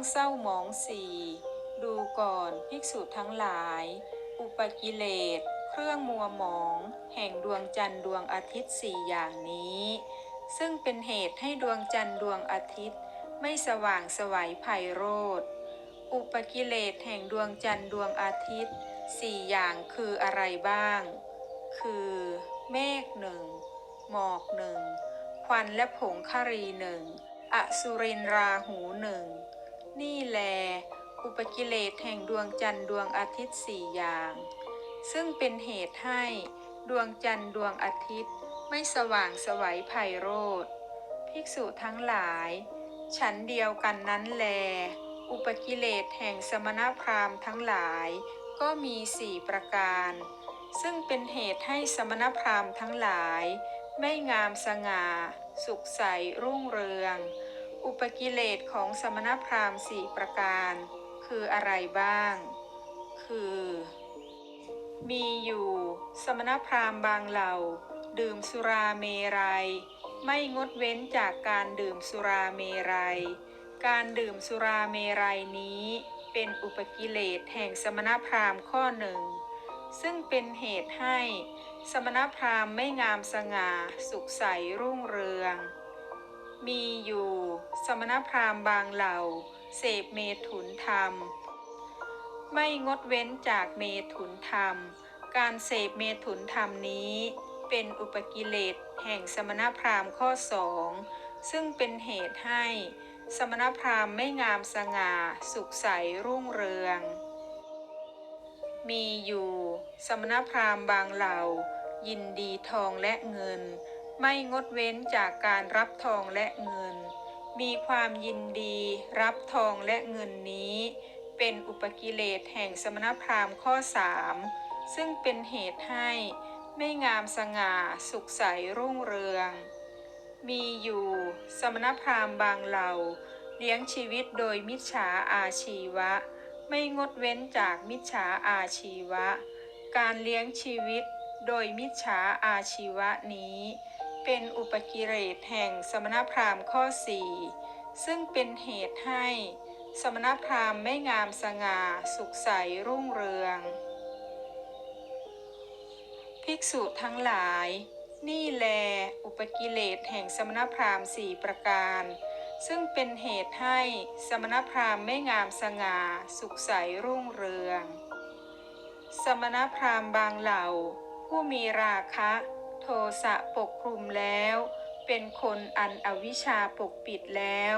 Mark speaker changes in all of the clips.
Speaker 1: เครื่องเศร้าหมองสี่ดูก่อนภิกษุทั้งหลาย อุปกิเลส เครื่องมัวหมอง แห่งดวงจันทร์ดวงอาทิตย์สี่อย่างนี้ ซึ่งเป็นเหตุให้ดวงจันทร์ดวงอาทิตย์ ไม่สว่างสวัยไพโรธอุปกิเลสแห่งดวงจันทร์ดวงอาทิตย์สี่อย่างคืออะไรบ้าง คือ เมฆหนึ่งหมอกหนึ่งควันและผงครีหนึ่งอสุรินราหูหนึ่ง นี่แล อุปกิเลสแห่งดวงจันทร์ดวงอาทิตย์สี่อย่าง ซึ่งเป็นเหตุให้ดวงจันทร์ดวงอาทิตย์ไม่สว่างสวัยไพโรธภิกษุทั้งหลาย ฉันเดียวกันนั้นแล อุปกิเลสแห่งสมณพราหมณ์ทั้งหลายก็มีสี่ประการ ซึ่งเป็นเหตุให้สมณพราหมณ์ทั้งหลาย ไม่งามสง่า สุขใสรุ่งเรือง อุปกิเลสของสมณพราหมณ์สี่ประการ คืออะไรบ้าง คือ มีอยู่ สมณพราหมณ์บางเหล่า ดื่มสุราเมรัย ไม่งดเว้นจากการดื่มสุราเมรัย การดื่มสุราเมรัยนี้เป็นอุปกิเลสแห่งสมณพราหมณ์ข้อหนึ่ง ซึ่งเป็นเหตุให้ สมณพราหมณ์ไม่งามสง่า สุขใสรุ่งเรือง มีอยู่ สมณพราหมณ์บางเหล่า เสพเมถุนธรรม ไม่งดเว้นจากเมถุนธรรม การเสพเมถุนธรรมนี้ เป็นอุปกิเลสแห่งสมณพราหมณ์ข้อสองซึ่งเป็นเหตุให้ สมณพราหมณ์ไม่งามสง่า สุขใสรุ่งเรือง มีอยู่ สมณพราหมณ์บางเหล่า ยินดีทองและเงิน ไม่งดเว้นจากการรับทองและเงิน มีความยินดีรับทองและเงินนี้ เป็นอุปกิเลสแห่งสมณพราหมณ์ข้อสามซึ่งเป็นเหตุให้ไม่งามสง่าสุขใสรุ่งเรือง มีอยู่สมณพราหมณ์บางเหล่า เลี้ยงชีวิตโดยมิจฉาอาชีวะ ไม่งดเว้นจากมิจฉาอาชีวะ การเลี้ยงชีวิตโดยมิจฉาอาชีวะนี้ เป็นอุปกิเลสแห่งสมณพราหมณ์ข้อสี่ซึ่งเป็นเหตุให้ สมณพราหมณ์ไม่งามสง่าสุขใสรุ่งเรือง ภิกษุทั้งหลาย นี่แล อุปกิเลสแห่งสมณพราหมณ์สี่ประการ ซึ่งเป็นเหตุให้ สมณพราหมณ์ไม่งามสง่าสุขใสรุ่งเรือง สมณพราหมณ์บางเหล่า ผู้มีราคะ โทสะปกคลุมแล้ว เป็นคนอันอวิชชาปกปิดแล้ว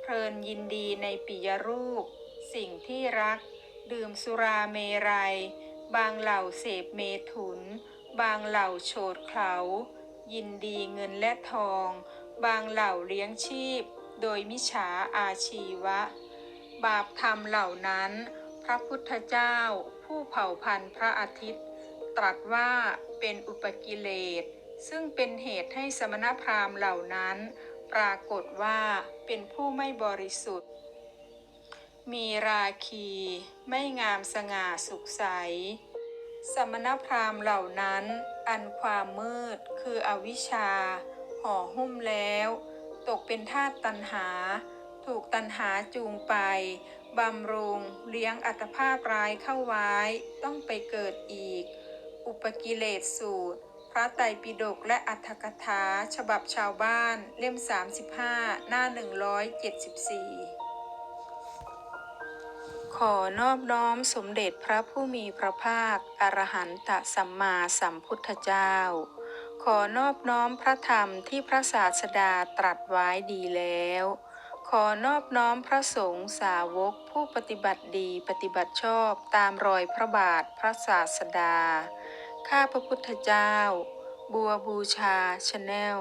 Speaker 1: เพลินยินดีในปิยรูป สิ่งที่รัก ดื่มสุราเมรัย บางเหล่าเสพเมถุน บางเหล่าโฉดเขายินดีเงินและทอง บางเหล่าเลี้ยงชีพ โดยมิฉาอาชีวะ บาปธรรมเหล่านั้น พระพุทธเจ้า ผู้เผ่าพันธุ์พระอาทิตย์ ตรัสว่าเป็นอุปกิเลส ซึ่งเป็นเหตุให้สมณพราหมณ์เหล่านั้น ปรากฏว่าเป็นผู้ไม่บริสุทธิ์ มีราคี ไม่งามสง่าสุขใส สมณพราหมณ์เหล่านั้น อันความมืดคืออวิชชา ห่อหุ้มแล้ว ตกเป็นทาสตันหา ถูกตันหาจูงไปบำรุงเลี้ยงอัตภาพร้ายเข้าไว้ ต้องไปเกิดอีก อุปกิเลสสูตร พระไตรปิฎกและอัตถกถา ฉบับชาวบ้าน เล่ม 35 หน้า 174 ขอนอบน้อมสมเด็จพระผู้มีพระภาค อรหันตสัมมาสัมพุทธเจ้า ขอนอบน้อมพระธรรมที่พระศาสดาตรัสไว้ดีแล้วขอนอบน้อมพระสงฆ์สาวกผู้ปฏิบัติดีปฏิบัติชอบตามรอยพระบาทพระศาสดา ข้าพระพุทธเจ้า บัวบูชาชาแนล